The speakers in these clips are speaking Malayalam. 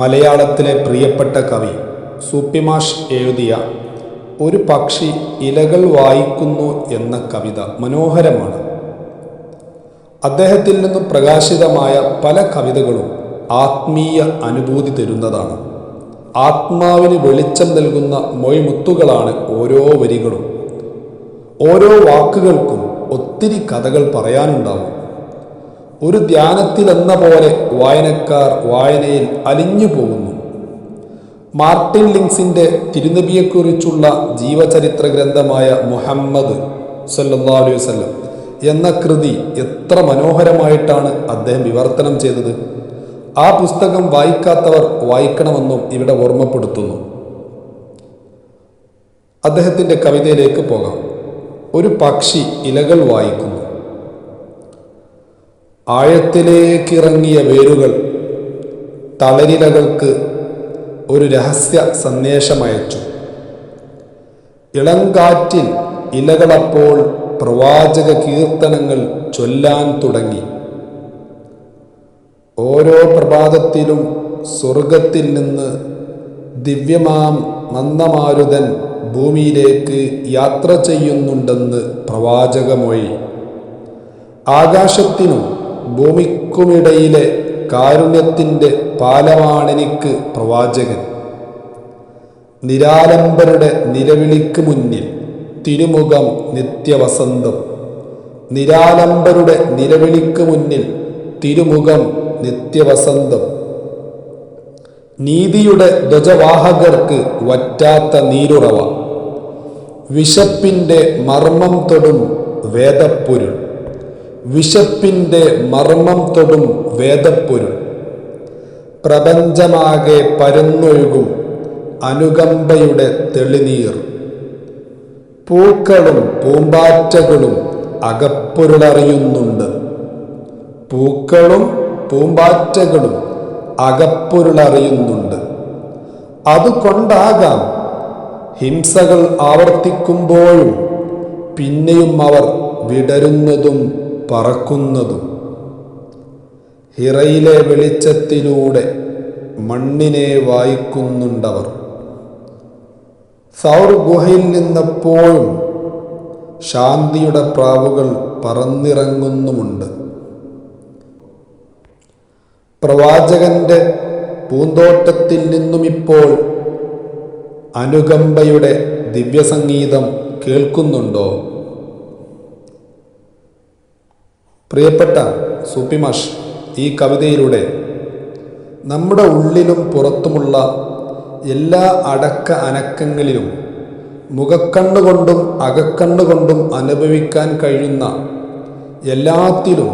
മലയാളത്തിലെ പ്രിയപ്പെട്ട കവി സൂപ്പിമാഷ് എഴുതിയ ഒരു പക്ഷി ഇലകൾ വായിക്കുന്നു എന്ന കവിത മനോഹരമാണ്. അദ്ദേഹത്തിൽ നിന്നും പ്രകാശിതമായ പല കവിതകളും ആത്മീയ അനുഭൂതി തരുന്നതാണ്. ആത്മാവിന് വെളിച്ചം നൽകുന്ന മൊയ്മുത്തുകളാണ് ഓരോ വരികളും. ഓരോ വാക്കുകൾക്കും ഒത്തിരി കഥകൾ പറയാനുണ്ടാവും. ഒരു ധ്യാനത്തിലെന്ന പോലെ വായനക്കാർ വായനയിൽ അലിഞ്ഞു പോകുന്നു. മാർട്ടിൻ ലിങ്സിന്റെ തിരുനബിയെക്കുറിച്ചുള്ള ജീവചരിത്ര ഗ്രന്ഥമായ മുഹമ്മദ് സല്ലല്ലാഹു അലൈഹി വസല്ലം എന്ന കൃതി എത്ര മനോഹരമായിട്ടാണ് അദ്ദേഹം വിവർത്തനം ചെയ്തത്. ആ പുസ്തകം വായിക്കാത്തവർ വായിക്കണമെന്നും ഇവിടെ ഓർമ്മപ്പെടുത്തുന്നു. അദ്ദേഹത്തിന്റെ കവിതയിലേക്ക് പോകാം. ഒരു പക്ഷി ഇലകൾ വായിക്കുന്നു. ആഴത്തിലേക്കിറങ്ങിയ വേരുകൾ തളരിലകൾക്ക് ഒരു രഹസ്യ സന്ദേശമയച്ചു ഇളങ്കാറ്റിൽ ഇലകളപ്പോൾ പ്രവാചക കീർത്തനങ്ങൾ ചൊല്ലാൻ തുടങ്ങി. ഓരോ പ്രഭാതത്തിലും സ്വർഗത്തിൽ നിന്ന് ദിവ്യമാം മന്ദമാരുതൻ ഭൂമിയിലേക്ക് യാത്ര ചെയ്യുന്നുണ്ടെന്ന് പ്രവാചകമൊഴി. ആകാശത്തിനും ഭൂമിക്കുമിടയിലെ കാരുണ്യത്തിന്റെ പാലമാണെനിക്ക് പ്രവാചകൻ. നിരാലംബരുടെ നിലവിളിക്ക് മുന്നിൽ തിരുമുഖം നിത്യവസന്തം. നിരാലംബരുടെ നിലവിളിക്ക് മുന്നിൽ തിരുമുഖം നിത്യവസന്തം. നീതിയുടെ ധ്വജവാഹകർക്ക് വറ്റാത്ത നീരുറവ. വിശപ്പിന്റെ മർമ്മം തൊടും വേദപ്പൊരുൾ. വിശപ്പിന്റെ മർമ്മം തൊടും വേദപ്പൊരുൾ പ്രപഞ്ചമാകെ പരന്നൊഴുകും അനുകമ്പയുടെ തെളിനീർ. പൂക്കളും പൂമ്പാറ്റകളും അകപ്പൊരുളറിയുന്നുണ്ട്. പൂക്കളും പൂമ്പാറ്റകളും അകപ്പൊരുളറിയുന്നുണ്ട്. അതുകൊണ്ടാകാം ഹിംസകൾ ആവർത്തിക്കുമ്പോഴും പിന്നെയും അവർ വിടരുന്നതും പറക്കുന്നതും ഹിറയിലെ വെളിച്ചത്തിലൂടെ മണ്ണിനെ വായിക്കുന്നുണ്ടവർ. സൗർ ഗുഹയിൽ നിന്നപ്പോഴും ശാന്തിയുടെ പ്രാവുകൾ പറന്നിറങ്ങുന്നുമുണ്ട്. പ്രവാചകന്റെ പൂന്തോട്ടത്തിൽ നിന്നും ഇപ്പോൾ അനുകമ്പയുടെ ദിവ്യസംഗീതം കേൾക്കുന്നുണ്ടോ? പ്രിയപ്പെട്ട സൂപ്പിമാഷ് ഈ കവിതയിലൂടെ നമ്മുടെ ഉള്ളിലും പുറത്തുമുള്ള എല്ലാ അടക്ക അനക്കങ്ങളിലും മുഖക്കണ്ണുകൊണ്ടും അകക്കണ്ണുകൊണ്ടും അനുഭവിക്കാൻ കഴിയുന്ന എല്ലാത്തിലും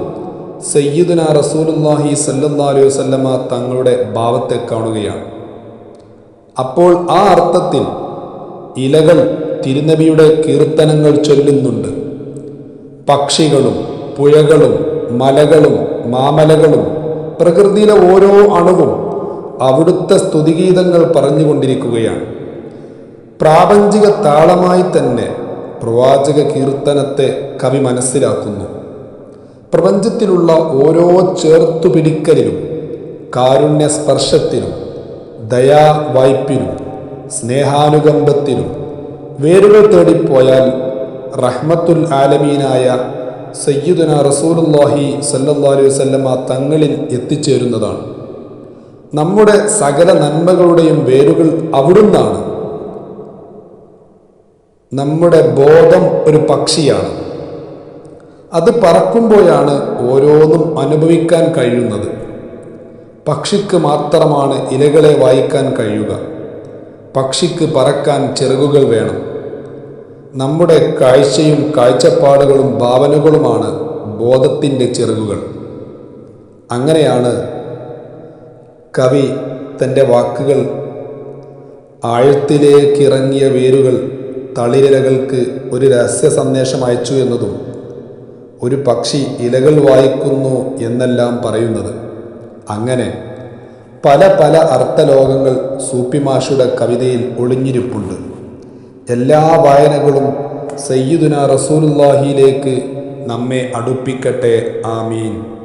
സയ്യിദുന റസൂലുല്ലാഹി സല്ലല്ലാഹു വസല്ലമ തങ്ങളുടെ ഭാവത്തെ കാണുകയാണ്. അപ്പോൾ ആ അർത്ഥത്തിൽ ഇലകൾ തിരുനബിയുടെ കീർത്തനങ്ങൾ ചൊല്ലുന്നുണ്ട്. പക്ഷികളും പുഴകളും മലകളും മാമലകളും പ്രകൃതിയിലെ ഓരോ അണുവും അവിടുത്തെ സ്തുതിഗീതങ്ങൾ പറഞ്ഞുകൊണ്ടിരിക്കുകയാണ്. പ്രാപഞ്ചിക താളമായി തന്നെ പ്രവാചക കീർത്തനത്തെ കവി മനസ്സിലാക്കുന്നു. പ്രപഞ്ചത്തിലുള്ള ഓരോ ചേർത്തുപിടിക്കലിലും കാരുണ്യ സ്പർശത്തിലും ദയാവായ്പിലും സ്നേഹാനുകമ്പത്തിലും വേരുകൾ തേടിപ്പോയാൽ റഹ്മത്തുൽ ആലമീനായ സയ്യിദുന റസൂലുല്ലാഹി സല്ലല്ലാഹു വസല്ലമ തങ്ങളിൽ എത്തിച്ചേരുന്നതാണ്. നമ്മുടെ സകല നന്മകളുടെയും വേരുകൾ അവിടുന്നാണ്. നമ്മുടെ ബോധം ഒരു പക്ഷിയാണ്. അത് പറക്കുമ്പോഴാണ് ഓരോന്നും അനുഭവിക്കാൻ കഴിയുന്നത്. പക്ഷിക്ക് മാത്രമാണ് ഇലകളെ വായിക്കാൻ കഴിയുക. പക്ഷിക്ക് പറക്കാൻ ചിറകുകൾ വേണം. നമ്മുടെ കാഴ്ചയും കാഴ്ചപ്പാടുകളും ഭാവനകളുമാണ് ബോധത്തിന്റെ ചിറകുകൾ. അങ്ങനെയാണ് കവി തന്റെ വാക്കുകൾ ആഴത്തിലേക്ക് ഇറങ്ങിയ വേരുകൾ തളിരിലകൾക്ക് ഒരു രഹസ്യ സന്ദേശം അയച്ചു എന്നതും ഒരു പക്ഷി ഇലകൾ വായിക്കുന്നു എന്നെല്ലാം പറയുന്നത്. അങ്ങനെ പല പല അർത്ഥലോകങ്ങൾ സൂപ്പിമാഷുടെ കവിതയിൽ ഒളിഞ്ഞിരിപ്പുണ്ട്. എല്ലാ വായനകളും സയ്യിദുന റസൂലുല്ലാഹിയിലേക്ക് നമ്മെ അടുപ്പിക്കട്ടെ. ആമീൻ.